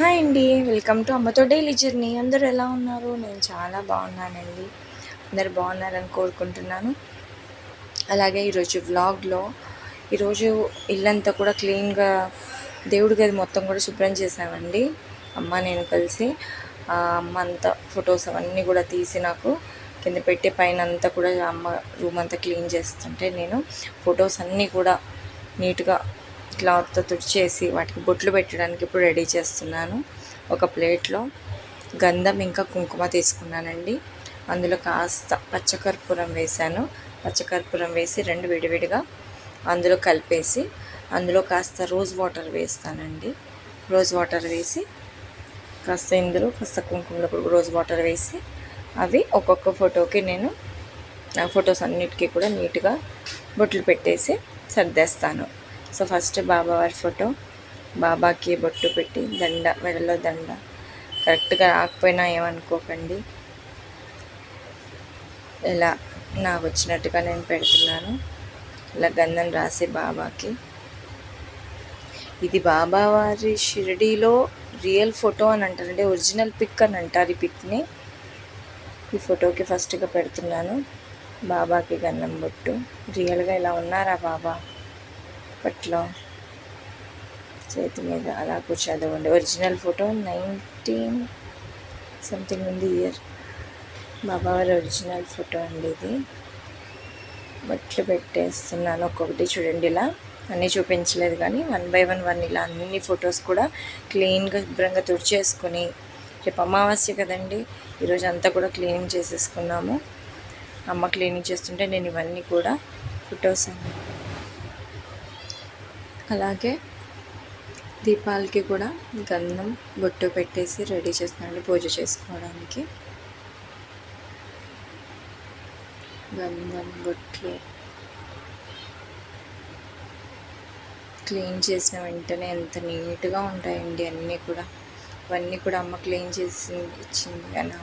Hi అండి. Welcome to అమ్మతో daily journey. అందరూ ఎలా ఉన్నారు? నేను చాలా బాగున్నానండి. అందరు బాగున్నారని కోరుకుంటున్నాను. అలాగే ఈరోజు వ్లాగ్లో ఈరోజు ఇల్లంతా కూడా క్లీన్గా దేవుడి గది మొత్తం కూడా శుభ్రం చేసామండి అమ్మ నేను కలిసి అమ్మ అంతా ఫొటోస్ అవన్నీ కూడా తీసి నాకు కింద పెట్టే పైన అంతా కూడా అమ్మ రూమ్ అంతా క్లీన్ చేస్తుంటే నేను ఫొటోస్ అన్నీ కూడా నీట్గా క్లాత్తో తుడిచేసి వాటికి బొట్లు పెట్టడానికి ఇప్పుడు రెడీ చేస్తున్నాను. ఒక ప్లేట్లో గంధం ఇంకా కుంకుమ తీసుకున్నానండి. అందులో కాస్త పచ్చకర్పూరం వేశాను. పచ్చకర్పూరం వేసి రెండు విడివిడిగా అందులో కలిపేసి అందులో కాస్త రోజ్ వాటర్ వేస్తానండి. రోజ్ వాటర్ వేసి కాస్త ఇందులో కాస్త కుంకుమలో రోజ్ వాటర్ వేసి అవి ఒక్కొక్క ఫోటోకి నేను ఫొటోస్ అన్నిటికీ కూడా నీట్గా బొట్లు పెట్టేసి సర్దేస్తాను. సో ఫస్ట్ బాబావారి ఫోటో. బాబాకి బొట్టు పెట్టి దండ మెడలో దండ. కరెక్ట్గా రాకపోయినా ఏమనుకోకండి. ఇలా నాకు వచ్చినట్టుగా నేను పెడుతున్నాను. ఇలా గంధం రాసి బాబాకి. ఇది బాబావారి షిరిడీలో రియల్ ఫోటో అని అంటారండి ఒరిజినల్ పిక్ అని అంటారు ఈ పిక్ని. ఈ ఫోటోకి ఫస్ట్గా పెడుతున్నాను. బాబాకి గన్నం బొట్టు. రియల్గా ఇలా ఉన్నారా బాబా? అప్పట్లో చేతి మీద అలా కూర్చోదండి ఒరిజినల్ ఫోటో నైన్టీన్ సంథింగ్ ఉంది ఇయర్ బాబావారి ఒరిజినల్ ఫోటో అండి ఇది. బట్లు పెట్టేస్తున్నాను ఒక్కొక్కటి చూడండి ఇలా. అన్నీ చూపించలేదు కానీ వన్ బై వన్ వన్ ఇలా అన్ని ఫొటోస్ కూడా క్లీన్గా శుభ్రంగా తుడిచేసుకొని రేపు అమావాస్య కదండి ఈరోజు అంతా కూడా క్లీనింగ్ చేసేసుకున్నాము. అమ్మ క్లీనింగ్ చేస్తుంటే నేను ఇవన్నీ కూడా ఫొటోస్ అన్నీ అలాగే దీపాలకి కూడా గంధం బొట్టు పెట్టేసి రెడీ చేస్తున్నాను పూజ చేసుకోవడానికి. గంధం బొట్లు. క్లీన్ చేసిన వెంటనే ఎంత నీట్గా ఉంటాయండి అన్నీ కూడా. అవన్నీ కూడా అమ్మ క్లీన్ చేసి ఇచ్చింది కదా.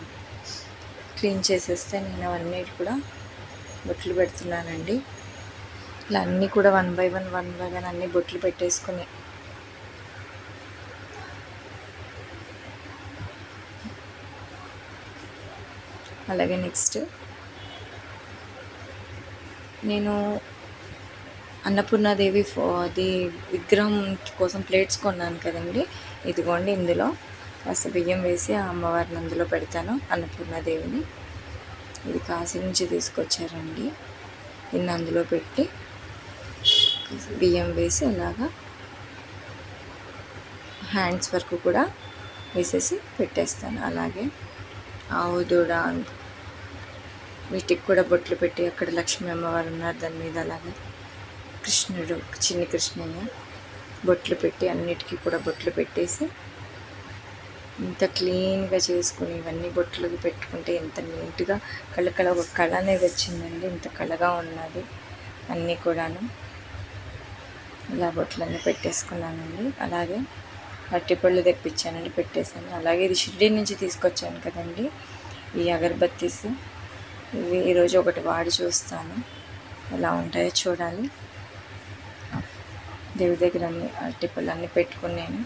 క్లీన్ చేసేస్తే నేను అవన్నీ కూడా బొట్లు పెడుతున్నానండి. ఇలా అన్నీ కూడా one by one one by one అన్ని బొట్లు పెట్టేసుకుని. అలాగే నెక్స్ట్ నేను అన్నపూర్ణాదేవి అది విగ్రహం కోసం ప్లేట్స్ కొన్నాను కదండి. ఇదిగోండి ఇందులో కాస్త బియ్యం వేసి ఆ అమ్మవారిని అందులో పెడతాను అన్నపూర్ణాదేవిని. ఇది కాశీ నుంచి తీసుకొచ్చారండి. నిన్న అందులో పెట్టి బియ్యం వేసి అలాగా హ్యాండ్స్ వరకు కూడా వేసేసి పెట్టేస్తాను. అలాగే ఆవు దూడ వీటికి కూడా బొట్లు పెట్టి అక్కడ లక్ష్మీ అమ్మవారు ఉన్నారు. దాని మీద అలాగే కృష్ణుడు చిన్ని కృష్ణయ్య బొట్లు పెట్టి అన్నిటికీ కూడా బొట్లు పెట్టేసి ఇంత క్లీన్గా చేసుకుని ఇవన్నీ బొట్లు పెట్టుకుంటే ఎంత నీట్గా కళ్ళ కళ ఒక కళ అనేది వచ్చిందండి. ఇంత కళగా ఉన్నది అన్నీ కూడాను. ఇలా బొట్లన్నీ పెట్టేసుకున్నానండి. అలాగే అరటిపళ్ళు తెప్పించానండి పెట్టేశాను. అలాగే ఇది షిరిడి నుంచి తీసుకొచ్చాను కదండి ఈ అగరబత్తీస్. ఇవి ఈరోజు ఒకటి వాడి చూస్తాను. ఎలా ఉంటాయో చూడాలి. దేవుడి దగ్గర అన్ని అరటిపళ్ళు అన్నీ పెట్టుకుని నేను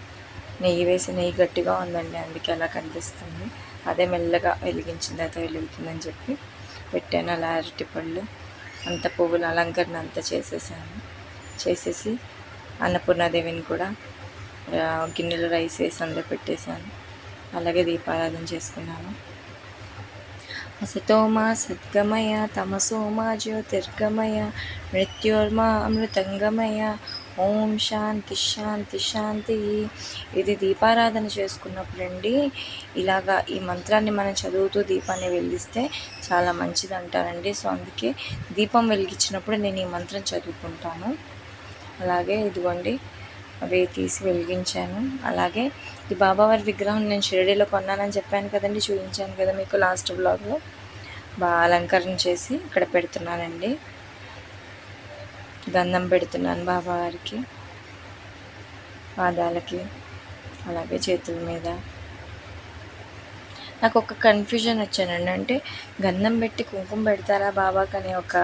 నెయ్యి వేసి నెయ్యి గట్టిగా ఉందండి అందుకే అలా కనిపిస్తుంది. అదే మెల్లగా వెలిగించిన తర్వాత వెలుగుతుందని చెప్పి పెట్టాను. అలా అరటిపళ్ళు అంత పువ్వుల అలంకరణ అంతా చేసేసాను. చేసేసి అన్నపూర్ణాదేవిని కూడా గిన్నెలో రైస్ వేసి అందులో పెట్టేశాను. అలాగే దీపారాధన చేసుకున్నాను. అసతోమా సద్గమయ తమసోమా జ్యోతిర్గమయ మృత్యోర్మా అమృతంగమయ ఓం శాంతి శాంతి శాంతి. ఇది దీపారాధన చేసుకున్నప్పుడు అండి ఇలాగా ఈ మంత్రాన్ని మనం చదువుతూ దీపాన్ని వెలిగిస్తే చాలా మంచిది అంటారండి సో అందుకే దీపం వెలిగించినప్పుడు నేను ఈ మంత్రం చదువుకుంటాను. అలాగే ఇదిగోండి అవి తీసి వెలిగించాను. అలాగే ఈ బాబావారి విగ్రహం నేను షిరడీలో కొన్నానని చెప్పాను కదండి చూపించాను కదా మీకు లాస్ట్ బ్లాగ్లో. బాగా అలంకరణ చేసి ఇక్కడ పెడుతున్నానండి. గంధం పెడుతున్నాను బాబావారికి పాదాలకి అలాగే చేతుల మీద. నాకు ఒక కన్ఫ్యూజన్ వచ్చానండి అంటే గంధం పెట్టి కుంకుమ పెడతారా బాబాకి అనే ఒక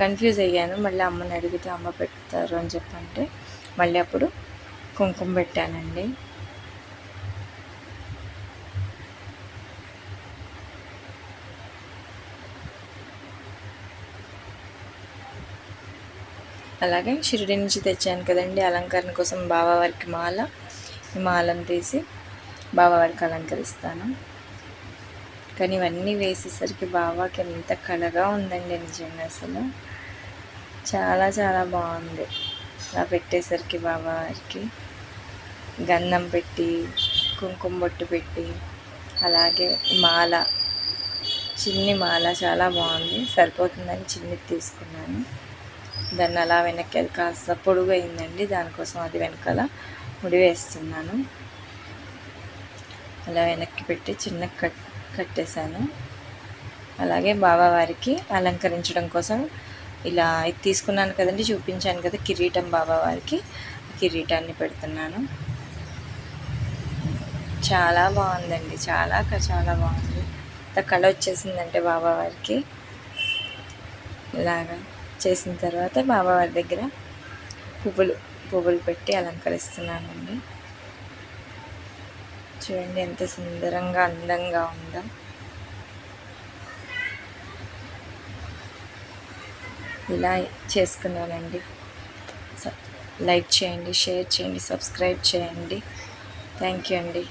కన్ఫ్యూజ్ అయ్యాను. మళ్ళీ అమ్మని అడిగితే అమ్మ పెడతారు అని చెప్పంటే మళ్ళీ అప్పుడు కుంకుమ పెట్టానండి. అలాగే షిరిడి నుంచి తెచ్చాను కదండి అలంకరణ కోసం బావా వారికి మాల మాలను తీసి బావా వారికి అలంకరిస్తాను. కానీ ఇవన్నీ వేసేసరికి బావాకి ఎంత కళగా ఉందండి నిజంగా అసలు. చాలా చాలా బాగుంది. అలా పెట్టేసరికి బాబావారికి గంధం పెట్టి కుంకుమ బొట్టు పెట్టి అలాగే మాల చిన్ని మాల చాలా బాగుంది. సరిపోతుందని చిన్నది తీసుకున్నాను. దాన్ని అలా వెనక్కి అది కాస్త పొడుగు అయిందండి దానికోసం అది వెనకాల ముడి వేస్తున్నాను. అలా వెనక్కి పెట్టి చిన్న కట్ కట్టేశాను. అలాగే బాబావారికి అలంకరించడం కోసం ఇలా ఇది తీసుకున్నాను కదండి చూపించాను కదా కిరీటం బాబావారికి కిరీటాన్ని పెడుతున్నాను. చాలా బాగుందండి చాలా క- చాలా బాగుంది. ఇంత కళ వచ్చేసిందంటే బాబావారికి ఇలాగా చేసిన తర్వాత బాబావారి దగ్గర పువ్వులు పువ్వులు పెట్టి అలంకరిస్తున్నానండి. చూడండి ఎంత సుందరంగా అందంగా ఉందో. ఇలా చేసుకున్నానండి. లైక్ చేయండి షేర్ చేయండి సబ్స్క్రైబ్ చేయండి. థ్యాంక్ యూ అండి.